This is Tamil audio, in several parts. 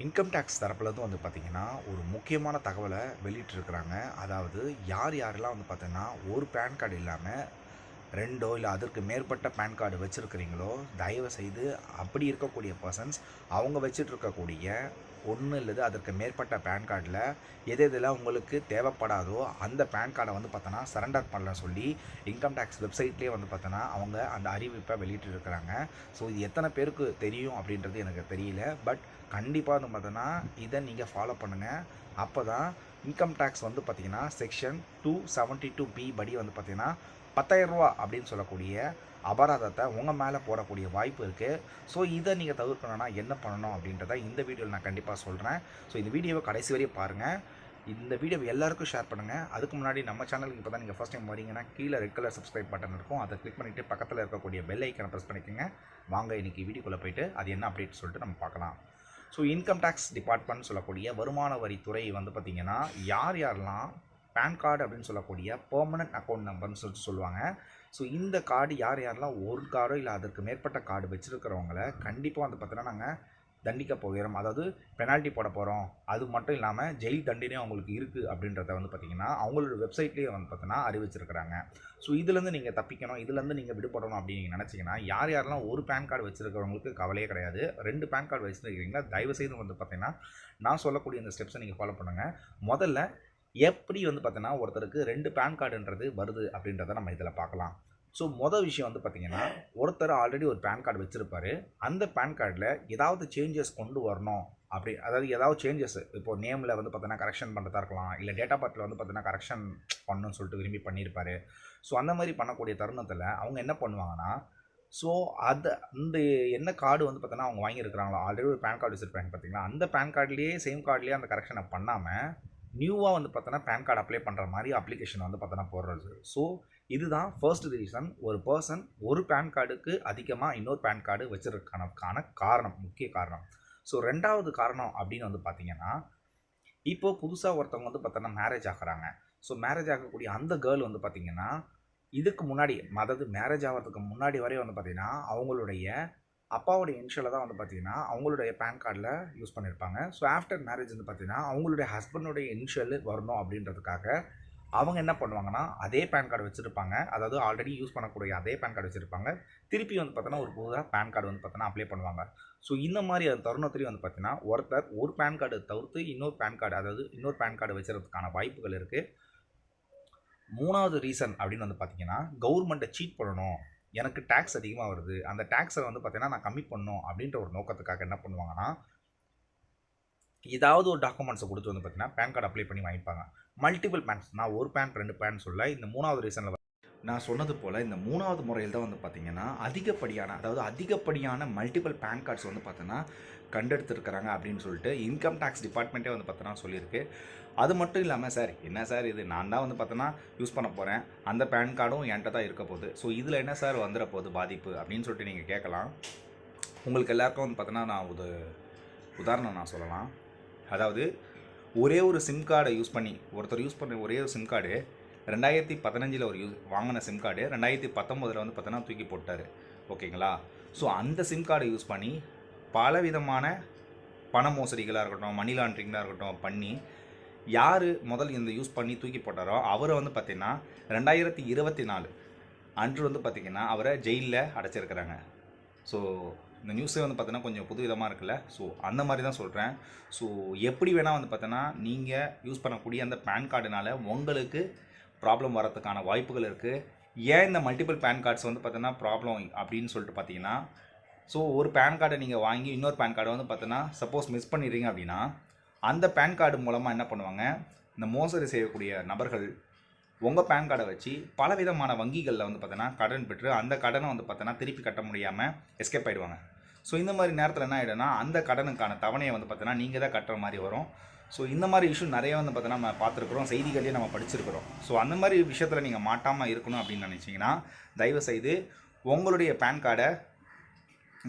இன்கம் டேக்ஸ் தரப்புலேருந்து வந்து பார்த்திங்கன்னா ஒரு முக்கியமான தகவலை வெளியிட்டிருக்கிறாங்க. அதாவது யார் யாரெல்லாம் வந்து பார்த்தீங்கன்னா ஒரு பேன் கார்டு இல்லாமல் ரெண்டோ இல்லை அதற்கு மேற்பட்ட பேன் கார்டு வச்சுருக்கிறீங்களோ தயவு செய்து அப்படி இருக்கக்கூடிய பர்சன்ஸ் அவங்க வச்சுட்டு இருக்கக்கூடிய ஒன்று இல்லது அதற்கு மேற்பட்ட பேன் கார்டில் எது எதெல்லாம் உங்களுக்கு தேவைப்படாதோ அந்த பேன் கார்டை வந்து பார்த்தோன்னா சரண்டர் பண்ணல சொல்லி இன்கம் டேக்ஸ் வெப்சைட்லேயே வந்து பார்த்தோன்னா அவங்க அந்த அறிவிப்பை வெளியிட்டு இருக்கிறாங்க ஸோ இது எத்தனை பேருக்கு தெரியும் அப்படின்றது எனக்கு தெரியல. பட் கண்டிப்பாக வந்து பார்த்தோன்னா இதை நீங்கள் ஃபாலோ பண்ணுங்கள் அப்போ தான் இன்கம் டேக்ஸ் வந்து பார்த்திங்கன்னா section two seventy two B படி வந்து பார்த்திங்கன்னா பத்தாயிரம் ரூபா அப்படின்னு சொல்லக்கூடிய அபராதத்தை உங்கள் மேலே போடக்கூடிய வாய்ப்பு இருக்குது ஸோ இதை நீங்கள் தவிர்க்கணும்னா என்ன பண்ணணும் அப்படின்றத இந்த வீடியோவில் நான் கண்டிப்பாக சொல்கிறேன் ஸோ இந்த வீடியோவை கடைசி வரையும் பாருங்கள் இந்த வீடியோவை எல்லாருக்கும் ஷேர் பண்ணுங்கள் அதுக்கு முன்னாடி நம்ம சேனலுக்கு இப்போ தான் நீங்கள் ஃபஸ்ட் டைம் வரீங்கன்னா கீழே ரெட் கலர் சப்ஸ்கிரைப் பட்டன் இருக்கும். அதை கிளிக் பண்ணிவிட்டு பக்கத்தில் இருக்கக்கூடிய பெல் ஐக்கனை ப்ரெஸ் பண்ணிக்கோங்க. வாங்க இன்றைக்கி வீடியோக்குள்ளே போயிட்டு அது என்ன அப்டேட் சொல்லிட்டு நம்ம பார்க்கலாம். ஸோ இன்கம் டேக்ஸ் டிபார்ட்மெண்ட் சொல்லக்கூடிய வருமான வரித்துறை வந்து பார்த்திங்கன்னா யார் யாரெல்லாம் பேன் கார்டு அப்படின்னு சொல்லக்கூடிய பெர்மனன்ட் அக்கௌண்ட் நம்பர்னு சொல்லிட்டு சொல்லுவாங்க. ஸோ இந்த கார்டு யார் யாரெல்லாம் ஒரு கார்டோ இல்லை அதற்கு மேற்பட்ட கார்டு வச்சுருக்கிறவங்கள கண்டிப்பாக வந்து பார்த்தீங்கன்னா நாங்கள் தண்டிக்க போகிறோம். அதாவது பெனால்ட்டி போட போகிறோம் அது மட்டும் இல்லாமல் ஜெயில் தண்டினே அவங்களுக்கு இருக்குது அப்படின்றத வந்து பார்த்திங்கன்னா அவங்களோட வெப்சைட்லேயே வந்து பார்த்தீங்கன்னா அறிவிச்சிருக்கிறாங்க. ஸோ இதுலேருந்து நீங்கள் தப்பிக்கணும். இதுலேருந்து நீங்கள் விடுபடணும் அப்படின்னு நீங்கள் நினச்சிங்கன்னா யார் யாரெல்லாம் ஒரு பேன் கார்டு வச்சுருக்கிறவங்களுக்கு கவலையே கிடையாது. ரெண்டு பேன் கார்டு வச்சுருக்கீங்களா தயவுசெய்து வந்து பார்த்திங்கன்னா நான் சொல்லக்கூடிய இந்த ஸ்டெப்ஸை நீங்கள் ஃபாலோ பண்ணுங்கள் முதல்ல எப்படி வந்து பார்த்தீங்கன்னா ஒருத்தருக்கு ரெண்டு பேன் கார்டுன்றது வருது அப்படின்றத நம்ம இதில் பார்க்கலாம். ஸோ மொதல் விஷயம் வந்து பார்த்தீங்கன்னா ஒருத்தர் ஆல்ரெடி ஒரு பேன் கார்டு வச்சுருப்பாரு. அந்த பேன் கார்டில் ஏதாவது சேஞ்சஸ் கொண்டு வரணும். அப்படி அதாவது ஏதாவது சேஞ்சஸ் இப்போ நேமில் வந்து பார்த்தீங்கன்னா கரெக்ஷன் பண்ணுறதா இருக்கலாம். இல்லை டேட்டா பர்த்தில் வந்து பார்த்தீங்கன்னா கரெக்ஷன் பண்ணணும்னு சொல்லிட்டு விரும்பி பண்ணியிருப்பாரு. ஸோ அந்த மாதிரி பண்ணக்கூடிய தருணத்தில் அவங்க என்ன பண்ணுவாங்கன்னா ஸோ அதை அந்த என்ன கார்டு வந்து பார்த்தோன்னா அவங்க வாங்கியிருக்கிறாங்களோ ஆல்ரெடி ஒரு பேன் கார்டு வச்சுருப்பாங்க பார்த்தீங்கன்னா அந்த பேன் கார்டுலேயே சேம் கார்டுலேயே அந்த கரெக்ஷனை பண்ணாமல் நியூவாக வந்து பார்த்தோன்னா பேன் கார்டு அப்ளை பண்ணுற மாதிரி அப்ளிகேஷன் வந்து பார்த்தோன்னா போடுறது. ஸோ இதுதான் ஃபர்ஸ்ட் ரீசன் ஒரு பர்சன் ஒரு பேன் கார்டுக்கு அதிகமாக இன்னொரு பேன் கார்டு வச்சிருக்கானதுக்கான காரணம் முக்கிய காரணம். ஸோ ரெண்டாவது காரணம் அப்படின்னு வந்து பார்த்தீங்கன்னா இப்போ புதுசாக ஒருத்தவங்க வந்து பார்த்தோன்னா மேரேஜ் ஆகிறாங்க. ஸோ மேரேஜ் ஆகக்கூடிய அந்த கேர்ள் வந்து பார்த்திங்கன்னா இதுக்கு முன்னாடி அதாவது மேரேஜ் ஆகிறதுக்கு முன்னாடி வரையும் வந்து பார்த்திங்கன்னா அவங்களுடைய அப்பாவோடைய இன்ஷியலில் தான் வந்து பார்த்தீங்கன்னா அவங்களுடைய பேன் கார்டில் யூஸ் பண்ணியிருப்பாங்க ஸோ ஆஃப்டர் மேரேஜ் வந்து பார்த்தீங்கன்னா அவங்களுடைய ஹஸ்பண்டோடைய இன்ஷியல் வரணும் அப்படின்றதுக்காக அவங்க என்ன பண்ணுவாங்கன்னா அதே பேன் கார்டு வச்சுருப்பாங்க. அதாவது ஆல்ரெடி யூஸ் பண்ணக்கூடிய அதே பேன் கார்டு வச்சுருப்பாங்க. திருப்பி வந்து பார்த்தோன்னா ஒரு புதுதாக பேன் கார்டு வந்து பார்த்தோன்னா அப்ளை பண்ணுவாங்க. ஸோ இந்த மாதிரி அந்த தருணத்துலேயும் வந்து பார்த்தீங்கன்னா ஒருத்தர் ஒரு பேன் கார்டு தவிர்த்து இன்னொரு பேன் கார்டு அதாவது இன்னொரு பேன் கார்டு வச்சுறதுக்கான வாய்ப்புகள் இருக்குது மூணாவது ரீசன் அப்படின்னு வந்து பார்த்தீங்கன்னா கவர்மெண்ட்டை சீட் பண்ணணும். எனக்கு டேக்ஸ் அதிகமாக வருது. அந்த டேக்ஸை வந்து பார்த்தீங்கன்னா நான் கம்மி பண்ணணும் அப்படின்ற ஒரு நோக்கத்துக்காக என்ன பண்ணுவாங்கன்னா ஏதாவது ஒரு டாக்குமெண்ட்ஸை கொடுத்து வந்து பார்த்தீங்கன்னா பேன் கார்டு அப்ளை பண்ணி வாங்கிப்பாங்க. மல்டிபிள் பேன்ஸ் நான் ஒரு பேன் ரெண்டு பேன் சொல்ல இந்த மூணாவது ரீசனில் நான் சொன்னது போல் இந்த மூணாவது முறையில் தான் வந்து பார்த்தீங்கன்னா அதிகப்படியான அதாவது அதிகப்படியான மல்டிபிள் பேன் கார்ட்ஸ் வந்து பார்த்தோன்னா கண்டெடுத்துருக்கிறாங்க அப்படின்னு சொல்லிட்டு இன்கம் டேக்ஸ் டிபார்ட்மெண்ட்டே வந்து பார்த்தோன்னா சொல்லியிருக்கு. அது மட்டும் இல்லாமல் சார் என்ன சார் இது? நான் தான் வந்து பார்த்தோன்னா யூஸ் பண்ண போகிறேன் அந்த பேன் கார்டும் என்கிட்ட தான் இருக்க போகுது. ஸோ இதில் என்ன சார் வந்துட போகுது பாதிப்பு அப்படின்னு சொல்லிட்டு நீங்கள் கேட்கலாம். உங்களுக்கு எல்லாருக்கும் வந்து பார்த்தோன்னா நான் ஒரு உதாரணம் நான் சொல்லலாம். அதாவது ஒரே ஒரு சிம் கார்டை யூஸ் பண்ணி ஒருத்தர் யூஸ் பண்ண ஒரே ஒரு சிம் கார்டு ரெண்டாயிரத்தி பதினஞ்சில் ஒரு யூஸ் வாங்கின சிம் கார்டு ரெண்டாயிரத்தி பத்தொம்போதில் வந்து பார்த்தோன்னா தூக்கி போட்டார். ஓகேங்களா? ஸோ அந்த சிம் கார்டை யூஸ் பண்ணி பல விதமான பண மோசடிகளாக இருக்கட்டும் மணி லாண்ட்ரிங்காக இருக்கட்டும் பண்ணி யார் முதல் இந்த யூஸ் பண்ணி தூக்கி போட்டாரோ அவரை வந்து பார்த்திங்கன்னா ரெண்டாயிரத்தி இருபத்தி நாலு அன்று வந்து பார்த்திங்கன்னா அவரை ஜெயிலில் அடைச்சிருக்கிறாங்க. ஸோ இந்த நியூஸே வந்து பார்த்தீங்கன்னா கொஞ்சம் புது விதமாக இருக்குல்ல? ஸோ அந்த மாதிரி தான் சொல்கிறேன் ஸோ எப்படி வேணால் வந்து பார்த்தோன்னா நீங்கள் யூஸ் பண்ணக்கூடிய அந்த பேன் கார்டுனால உங்களுக்கு ப்ராப்ளம் வரதுக்கான வாய்ப்புகள் இருக்குது ஏன் இந்த மல்டிபிள் பேன் கார்ட்ஸ் வந்து பார்த்தோன்னா ப்ராப்ளம் அப்படின்னு சொல்லிட்டு பார்த்தீங்கன்னா ஸோ ஒரு பேன் கார்டை நீங்கள் வாங்கி இன்னொரு பேன் கார்டை வந்து பார்த்தோன்னா சப்போஸ் மிஸ் பண்ணிடுறீங்க அப்படின்னா அந்த பேன் கார்டு மூலமாக என்ன பண்ணுவாங்க? இந்த மோசடி செய்யக்கூடிய நபர்கள் உங்கள் பேன் கார்டை வச்சு பல விதமான வங்கிகளில் வந்து பார்த்தோன்னா கடன் பெற்று அந்த கடனை வந்து பார்த்தோன்னா திருப்பி கட்ட முடியாமல் எஸ்கேப் ஆகிடுவாங்க ஸோ இந்த மாதிரி நேரத்தில் என்ன ஆகிடும்னா அந்த கடனுக்கான தவணையை வந்து பார்த்தோன்னா நீங்கள் தான் கட்டுற மாதிரி வரும். ஸோ இந்த மாதிரி இஷ்யூ நிறைய வந்து பார்த்தோன்னா நம்ம பார்த்துருக்குறோம் செய்திகள்லேயே நம்ம படிச்சிருக்கிறோம். ஸோ அந்த மாதிரி விஷயத்தில் நீங்கள் மாட்டாமல் இருக்கணும் அப்படின்னு நினச்சிங்கன்னா தயவுசெய்து உங்களுடைய பேன் கார்டை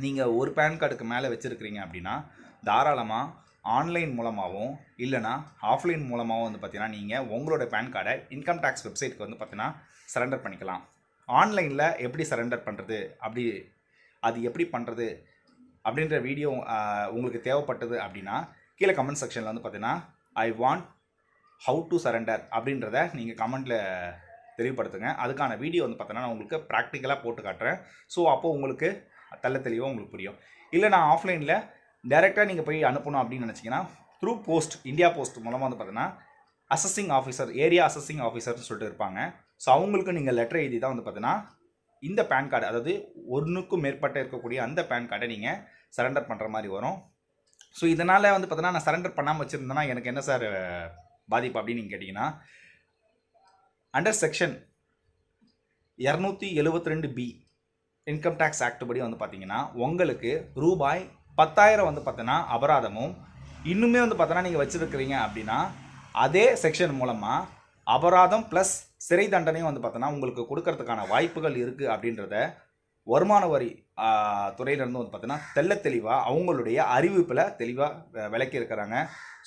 நீங்கள் ஒரு பேன் கார்டுக்கு மேலே வச்சுருக்கிறீங்க அப்படின்னா தாராளமாக ஆன்லைன் மூலமாகவும் இல்லைனா ஆஃப்லைன் மூலமாகவும் வந்து பார்த்தீங்கன்னா நீங்கள் உங்களோட பேன் கார்டை இன்கம் டேக்ஸ் வெப்சைட்க்கு வந்து பார்த்தீங்கன்னா சரண்டர் பண்ணிக்கலாம். ஆன்லைனில் எப்படி சரண்டர் பண்ணுறது அப்படி அது எப்படி பண்ணுறது அப்படின்ற வீடியோ உங்களுக்கு தேவைப்பட்டது அப்படின்னா கீழே கமெண்ட் செக்ஷனில் வந்து பார்த்தீங்கன்னா I want how to surrender அப்படின்றத நீங்கள் கமெண்ட்டில் தெளிவுபடுத்துங்க. அதுக்கான வீடியோ வந்து பார்த்தீங்கன்னா நான் உங்களுக்கு ப்ராக்டிக்கலாக போட்டு காட்டுறேன். ஸோ அப்போது உங்களுக்கு தள்ள தெளிவாக உங்களுக்கு புரியும். இல்லை நான் ஆஃப்லைனில் டைரெக்டாக நீங்கள் போய் அனுப்பணும் அப்படின்னு நினச்சிங்கன்னா த்ரூ போஸ்ட் இந்தியா போஸ்ட் மூலமாக வந்து பார்த்தீங்கன்னா அசஸிங் ஆஃபீஸர் ஏரியா அசஸிங் ஆஃபீஸர்னு சொல்லிட்டு இருப்பாங்க. ஸோ அவங்களுக்கு நீங்கள் லெட்டர் எழுதி தான் வந்து பார்த்தீங்கன்னா இந்த பேன் கார்டு அதாவது ஒன்றுக்கும் மேற்பட்ட இருக்கக்கூடிய அந்த பேன் கார்டை நீங்கள் சரண்டர் பண்ணுற மாதிரி வரும். ஸோ இதனால் வந்து பார்த்தோன்னா நான் சரண்டர் பண்ணாமல் வச்சுருந்தேன்னா எனக்கு என்ன சார் பாதிப்பு அப்படின்னு நீங்கள் கேட்டிங்கன்னா அண்டர் செக்ஷன் இரநூத்தி எழுபத்தி ரெண்டு பி இன்கம் டேக்ஸ் ஆக்ட் படி வந்து பார்த்தீங்கன்னா உங்களுக்கு ரூபாய் பத்தாயிரம் வந்து பார்த்தோன்னா அபராதமும் இன்னுமே வந்து பார்த்தோன்னா நீங்கள் வச்சுருக்கிறீங்க அப்படின்னா அதே செக்ஷன் மூலமாக அபராதம் ப்ளஸ் சிறை தண்டனையும் வந்து பார்த்தோன்னா உங்களுக்கு கொடுக்கறதுக்கான வாய்ப்புகள் இருக்குது அப்படின்றத வருமான வரி துறையிலிருந்து வந்து பார்த்தீங்கன்னா தெள்ள தெளிவாக அவங்களுடைய அறிவிப்பில் தெளிவாக விளக்கி இருக்கிறாங்க.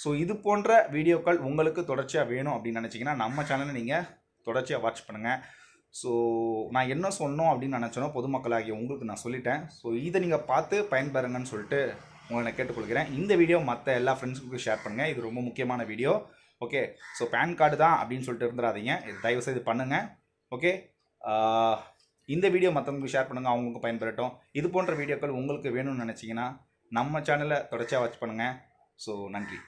ஸோ இது போன்ற வீடியோக்கள் உங்களுக்கு தொடர்ச்சியாக வேணும் அப்படின்னு நினச்சிங்கன்னா நம்ம சேனலை நீங்கள் தொடர்ச்சியாக வாட்ச் பண்ணுங்கள் ஸோ நான் என்ன சொன்னோம் அப்படின்னு நினச்சனோ பொதுமக்களாகிய உங்களுக்கு நான் சொல்லிட்டேன். ஸோ இதை நீங்கள் பார்த்து பயன்பெறுங்கன்னு சொல்லிட்டு உங்களை நான் கேட்டுக்கொள்கிறேன். இந்த வீடியோ மற்ற எல்லா ஃப்ரெண்ட்ஸுக்கும் ஷேர் பண்ணுங்கள் இது ரொம்ப முக்கியமான video. Okay so PAN card தான் அப்படின்னு சொல்லிட்டு இருந்துடாதீங்க. இது தயவுசெய்து பண்ணுங்கள் ஓகே இந்த வீடியோ மற்றவங்களுக்கு ஷேர் பண்ணுங்கள் அவங்களுக்கு பயன்பெறட்டும். இது போன்ற வீடியோக்கள் உங்களுக்கு வேணும்னு நினச்சிங்கன்னா நம்ம சேனலை தொடர்ச்சியாக வாட்ச் பண்ணுங்கள் ஸோ நன்றி.